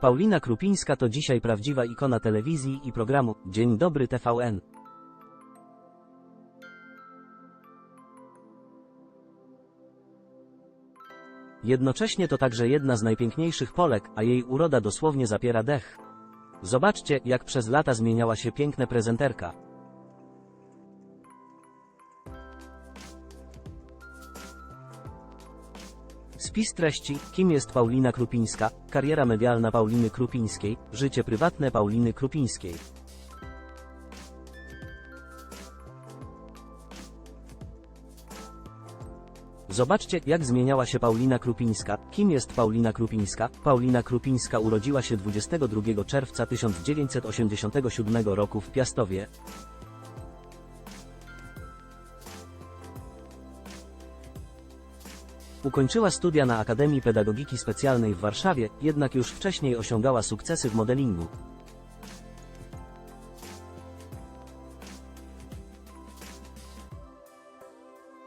Paulina Krupińska to dzisiaj prawdziwa ikona telewizji i programu Dzień Dobry TVN. Jednocześnie to także jedna z najpiękniejszych Polek, a jej uroda dosłownie zapiera dech. Zobaczcie, jak przez lata zmieniała się piękna prezenterka. Spis treści, kim jest Paulina Krupińska, kariera medialna Pauliny Krupińskiej, życie prywatne Pauliny Krupińskiej. Zobaczcie, jak zmieniała się Paulina Krupińska. Kim jest Paulina Krupińska? Paulina Krupińska urodziła się 22 czerwca 1987 roku w Piastowie. Ukończyła studia na Akademii Pedagogiki Specjalnej w Warszawie, jednak już wcześniej osiągała sukcesy w modelingu.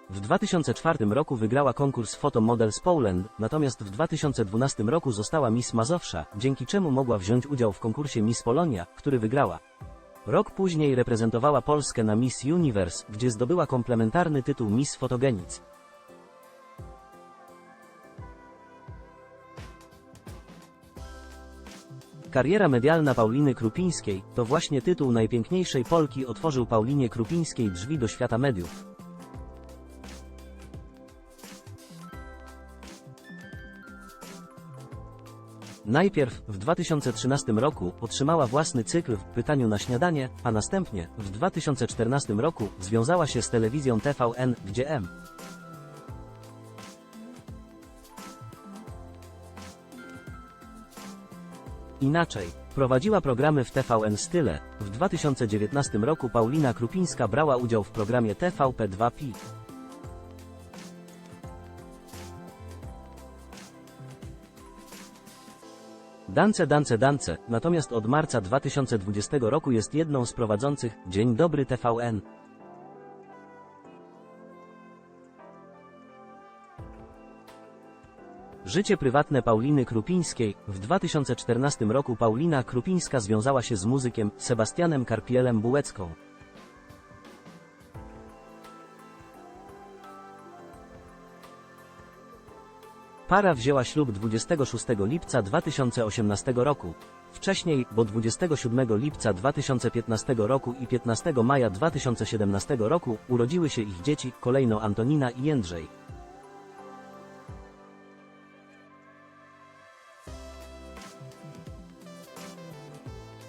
W 2004 roku wygrała konkurs Photo Models Poland, natomiast w 2012 roku została Miss Mazowsza, dzięki czemu mogła wziąć udział w konkursie Miss Polonia, który wygrała. Rok później reprezentowała Polskę na Miss Universe, gdzie zdobyła komplementarny tytuł Miss Fotogenic. Kariera medialna Pauliny Krupińskiej to właśnie tytuł najpiękniejszej Polki otworzył Paulinie Krupińskiej drzwi do świata mediów. Najpierw, w 2013 roku, otrzymała własny cykl w Pytaniu na śniadanie, a następnie, w 2014 roku, związała się z telewizją TVN, gdzie M. Inaczej, prowadziła programy w TVN Style. W 2019 roku Paulina Krupińska brała udział w programie TVP2Pi. Dance, dance, dance, natomiast od marca 2020 roku jest jedną z prowadzących Dzień Dobry TVN. Życie prywatne Pauliny Krupińskiej. W 2014 roku Paulina Krupińska związała się z muzykiem Sebastianem Karpielem Bułecką. Para wzięła ślub 26 lipca 2018 roku. Wcześniej, bo 27 lipca 2015 roku i 15 maja 2017 roku, urodziły się ich dzieci, kolejno Antonina i Jędrzej.